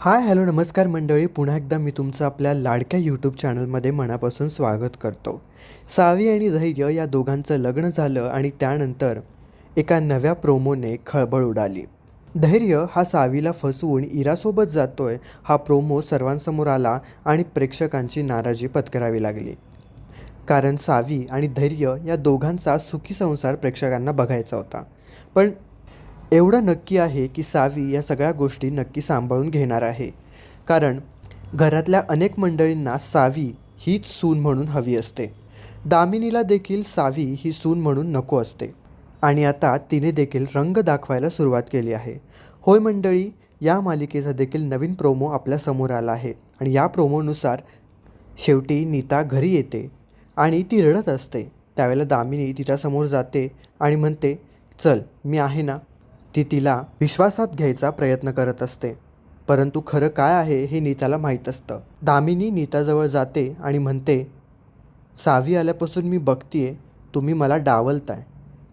Hi hello नमस्कार मंडळी. पुन्हा एकदा मी तुमचं आपल्या लाडक्या यूट्यूब चॅनलमध्ये मनापासून स्वागत करतो. सावी आणि धैर्य या दोघांचं लग्न झालं आणि त्यानंतर एका नव्या प्रोमोने खळबळ उडाली. धैर्य हा सावीला फसवून इरासोबत जातोय हा प्रोमो सर्वांसमोर आला आणि प्रेक्षकांची नाराजी पत्करावी लागली. कारण सावी आणि धैर्य या दोघांचा सुखी संसार प्रेक्षकांना बघायचा होता. पण एवढं नक्की आहे की सावी या सगळ्या गोष्टी नक्की सांभाळून घेणार आहे. कारण घरातल्या अनेक मंडळींना सावी हीच सून म्हणून हवी असते. दामिनीला देखील सावी ही सून म्हणून नको असते. आणि आता तिने देखील रंग दाखवायला सुरुवात केली आहे. होय मंडळी या मालिकेचा देखील नवीन प्रोमो आपल्यासमोर आला आहे. आणि या प्रोमोनुसार शेवटी नीता घरी येते आणि ती रडत असते. त्यावेळेला दामिनी तिच्यासमोर जाते आणि म्हणते चल मी आहे ना ती तिला विश्वासात घ्यायचा प्रयत्न करत असते. परंतु खरं काय आहे हे नीताला माहीत असतं. दामिनी नीताजवळ जाते आणि म्हणते सावी आल्यापासून मी बघतीये तुम्ही मला डावलताय.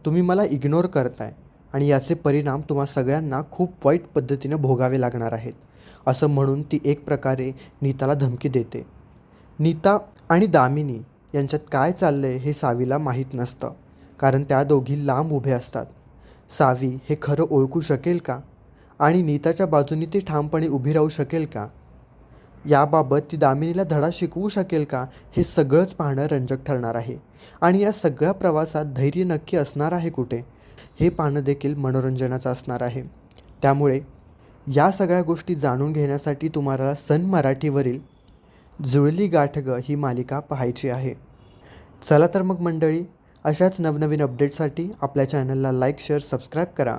तुम्ही मला इग्नोर करताय आणि याचे परिणाम तुम्हा सगळ्यांना खूप वाईट पद्धतीने भोगावे लागणार आहेत. असं म्हणून ती एक प्रकारे नीताला धमकी देते. नीता आणि दामिनी यांच्यात काय चाललं आहे हे सावीला माहीत नसतं कारण त्या दोघी लांब उभे असतात. सावी हे खरं ओळखू शकेल का? आणि नीताच्या बाजूनी ती ठामपणे उभी राहू शकेल का? याबाबत ती दामिनीला धडा शिकवू शकेल का? हे सगळंच पाहणं रंजक ठरणार आहे. आणि या सगळ्या प्रवासात धैर्य नक्की असणार आहे कुठे? हे पाहणं देखील मनोरंजनाचं असणार आहे. त्यामुळे या सगळ्या गोष्टी जाणून घेण्यासाठी तुम्हाला सन मराठीवरील जुळली गाठ ग ही मालिका पाहायची आहे. चला तर मग मंडळी अशाच नवनवीन अपडेट्ससाठी आपल्या चॅनलला लाईक शेअर सबस्क्राईब करा.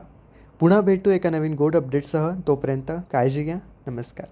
पुन्हा भेटू एका नवीन गोड अपडेटसह तोपर्यंत काळजी घ्या. नमस्कार.